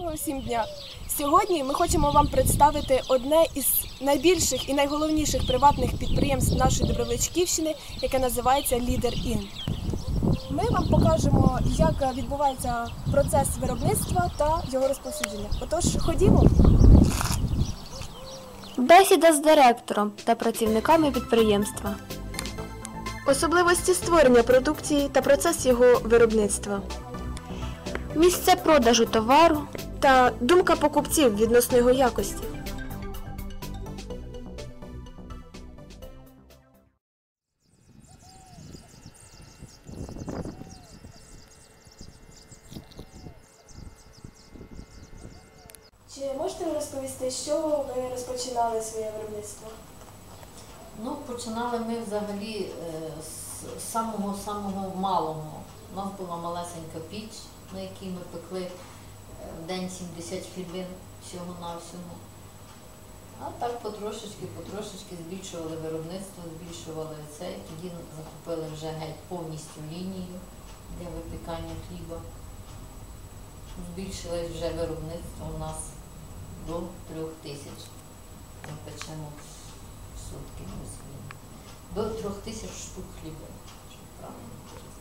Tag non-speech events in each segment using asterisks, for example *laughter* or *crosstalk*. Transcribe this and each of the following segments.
Доброго всім дня! Сьогодні ми хочемо вам представити одне із найбільших і найголовніших приватних підприємств нашої Добровичківщини, яке називається Лідер Ін. Ми вам покажемо, як відбувається процес виробництва та його розповсюдження. Отож, ходімо. Бесіда з директором та працівниками підприємства. Особливості створення продукції та процес його виробництва. Місце продажу товару. Та думка покупців відносно його якості. Чи можете ви розповісти, з чого ви розпочинали своє виробництво? Ну, починали ми взагалі е, з самого самого малого. У нас була малесенька піч, на якій ми пекли в день 70 хлібин всього-навсього. А так потрошечки, потрошечки збільшували виробництво, збільшували це. Тоді закупили вже геть повністю лінію для випікання хліба. Збільшили вже виробництво у нас до трьох тисяч. Ми печемо в сутки. До трьох тисяч штук хліба. щоб правильно сказати.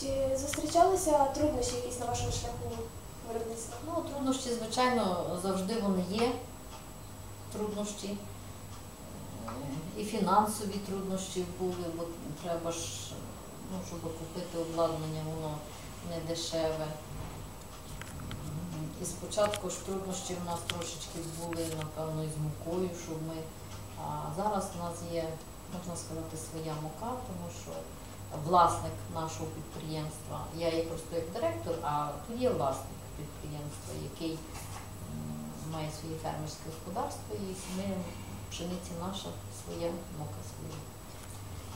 Чи зустрічалися труднощі якісь на вашому шляху? Ну, труднощі, звичайно, завжди вони є. Труднощі. Е, І фінансові труднощі були, бо треба ж, ну, щоб купити обладнання, воно не дешеве. І спочатку ж труднощі в нас трошечки були, напевно, із мукою, щоб ми. А зараз у нас є, можна сказати, своя мука, тому що власник нашого підприємства, я є просто як директор, а тут є власник підприємства, який має своє фермерське господарство і ми пшениці наша своя, мука своя.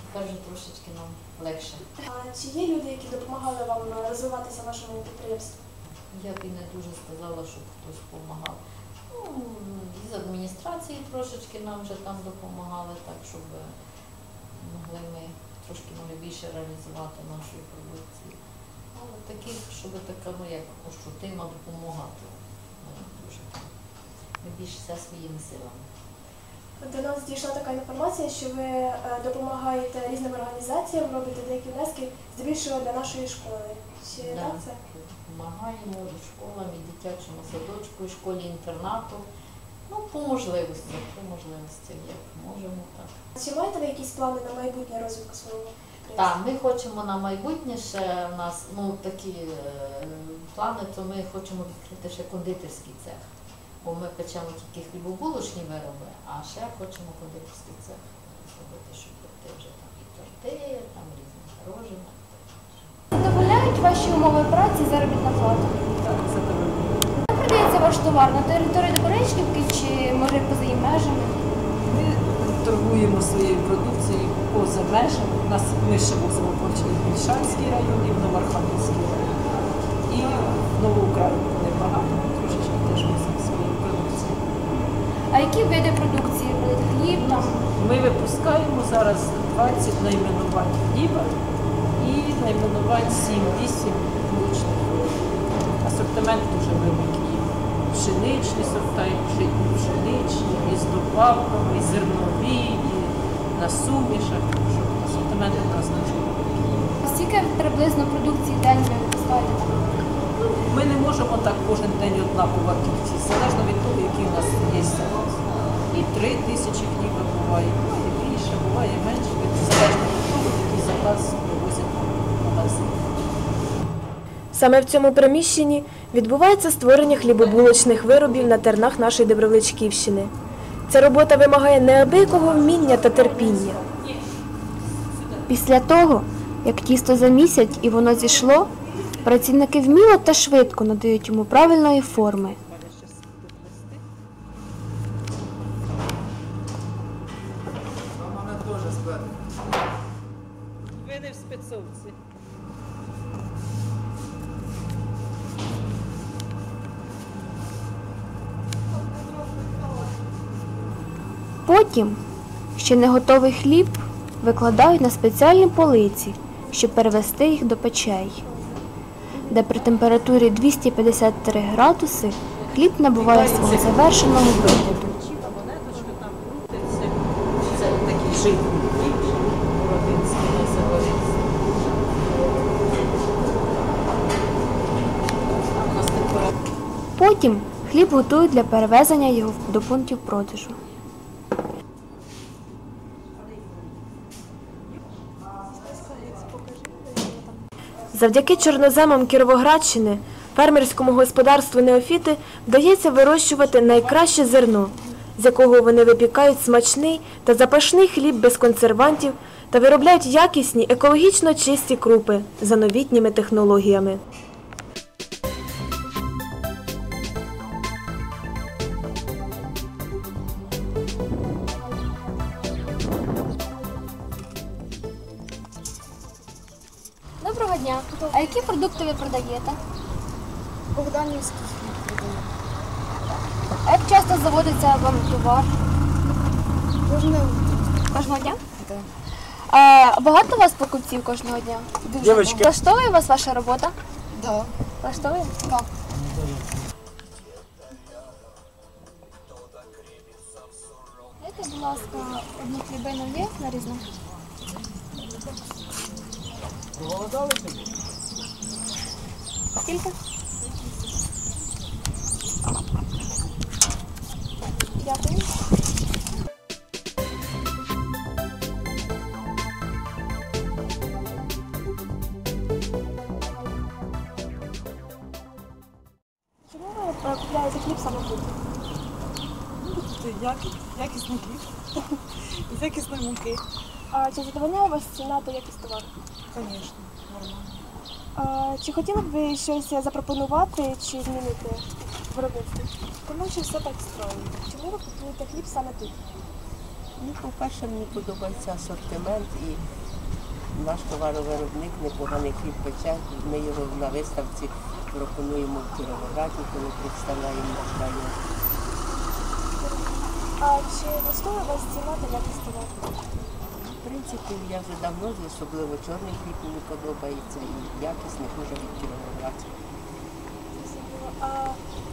Тепер вже трошечки нам легше. А чи є люди, які допомагали вам розвиватися в вашому підприємстві? Я б і не дуже сказала, щоб хтось допомагав. Ну, із адміністрації трошечки нам вже там допомагали, так щоб е, могли ми трошки більше реалізувати нашої продукції. Але таких, щоб така, ну як ощутима допомога, то ну, дуже. Ми більше все своїми силами. До нас дійшла така інформація, що ви е, допомагаєте різним організаціям, робите деякі внески здебільшого для нашої школи. Чи Да. так це? Допомагаємо і школам, і дитячому садочку, і школі-інтернату. Ну, по можливостях, по можливостях, як можемо, так. Чи маєте ви якісь плани на майбутнє розвитку свого? Так, ми хочемо на майбутнє ще у нас ну, такі е, плани, то ми хочемо відкрити ще кондитерський цех. Бо ми печемо тільки хлібобулочні вироби, а ще хочемо кондитерський цех зробити, щоб пекти вже там і торти, там різні пироження. Задовольняють ваші умови праці і заробітна плата. Так, задоволення. Де продається ваш товар на території Добричківки чи може поза її межами? Ми торгуємо своєю продукцією поза межами. У нас ми ще возимо почали в Більшанський район і в Новоархангельський район. І в Новоукраїнку небагато, ми трошечки теж возимо свою продукцію. А які види продукції? Хліб там? Ми випускаємо зараз 20 найменувань хліба і найменувань 7-8 молочних. Асортимент дуже великий. Пшеничні сорта, пшеничні, і з добавками, зернові, на сумішах. Так що Асортимент у нас дуже. Скільки приблизно продукції в день ви випускаєте? Ми не можемо так кожен день однакова кількість, залежно від того, який у нас є заказ. І три тисячі хліба буває, буває більше, буває менше, залежно від того, який заказ привозять в магазин. Саме в цьому приміщенні відбувається створення хлібобулочних виробів на тернах нашої Добровичківщини. Ця робота вимагає неабиякого вміння та терпіння. Після того, як тісто замісять і воно зійшло, працівники вміло та швидко надають йому правильної форми. Ви не в спецовці. Потім ще не готовий хліб викладають на спеціальні полиці, щоб перевести їх до печей. де при температурі 253 градуси хліб набуває свого завершеного вигляду. Потім хліб готують для перевезення його до пунктів продажу. Завдяки чорноземам Кіровоградщини фермерському господарству Неофіти вдається вирощувати найкраще зерно, з якого вони випікають смачний та запашний хліб без консервантів та виробляють якісні екологічно чисті крупи за новітніми технологіями. Дня. А які продукти ви продаєте? Богданівський А як часто заводиться вам товар? кожне Кожного дня? Так. А багато у вас покупців кожного дня? Дуже Влаштовує вас ваша робота? да. Влаштовує? Так. Дайте, будь ласка, одну хлібину є нарізну? Скільки? Дякую. Чому ви купляєте хліб саме тут? якісний хліб *laughs* з якісної муки, А чи задовольняє вас ціна та якість товару? звісно, нормально. А, чи хотіли б ви щось запропонувати чи змінити в виробництві? Тому що все так строю. Чому ви купуєте хліб саме тут? Ну, по-перше, мені подобається асортимент і наш товаровиробник непоганий хліб пече. Ми його на виставці пропонуємо в Кіровограді, коли представляємо наш район. А чи влаштовує вас ціна та якість товару? Принципі, я вже давно, особливо чорний хліб мені подобається і якісний хуже від Кіровоградського. А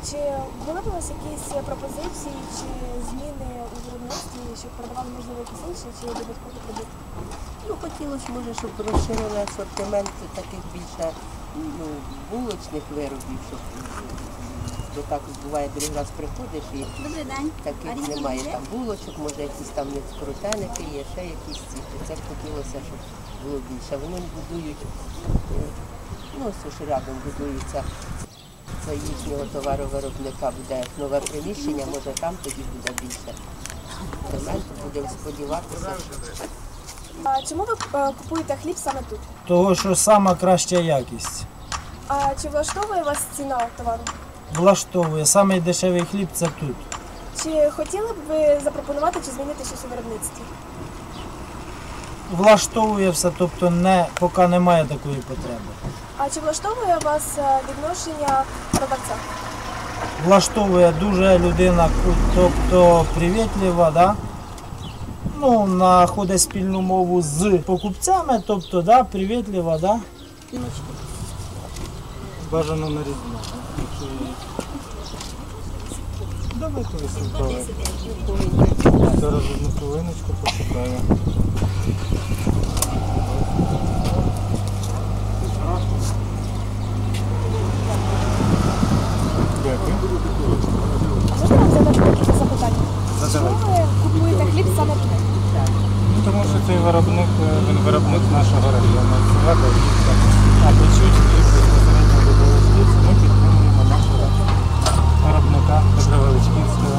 чи були б у вас якісь пропозиції чи зміни у виробництві, щоб продавали можливо якісь інші чи додаткові продукти? Ну, хотілося, може, щоб розширили асортимент таких більше ну, булочних виробів, щоб бо так буває другий раз приходиш і Добрий день. таких немає там булочок, може якісь там не скрутеники є, ще якісь ці. Це б хотілося, щоб було більше. Вони будують, е, ну ось ж рядом будується. Це їхнього товаровиробника буде нове приміщення, може там тоді буде більше. Елементу будемо сподіватися. А чому ви е, купуєте хліб саме тут? Того, що сама краща якість. А чи влаштовує вас ціна товару? Влаштовує. Самий дешевий хліб це тут. Чи хотіли б ви запропонувати чи змінити щось у виробництві? Влаштовує все, тобто не, поки немає такої потреби. А чи влаштовує вас е, відношення продавця? Влаштовує дуже людина, тобто привітлива, да? ну, знаходить спільну мову з покупцями, тобто да, привітлива, да? Бажано нарізно. Давайте висипали. Зараз одну хвилиночку почекаю. Дякую. Можна вам задати декілька запитань? Чому ви купуєте хліб саме тут? Ну, тому що цей виробник, е, він виробник нашого району. Села Давідка. А печуть хліб безпосередньо Добровольськівці. Ми підтримуємо нашого виробника Добровольськівського.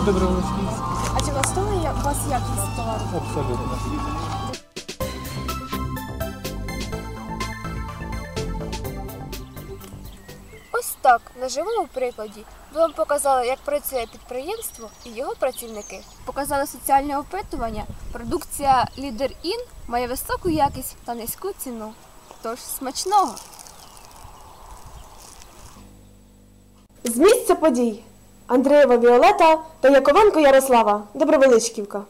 Купуй Добровольськівський. А чи влаштовує вас якість товару? Абсолютно. Ось так, на живому прикладі, ми вам показали, як працює підприємство і його працівники. Показали соціальне опитування. Продукція Лідер Ін має високу якість та низьку ціну. Тож смачного! З місця подій Андреєва Віолета та Яковенко Ярослава, Добровеличківка.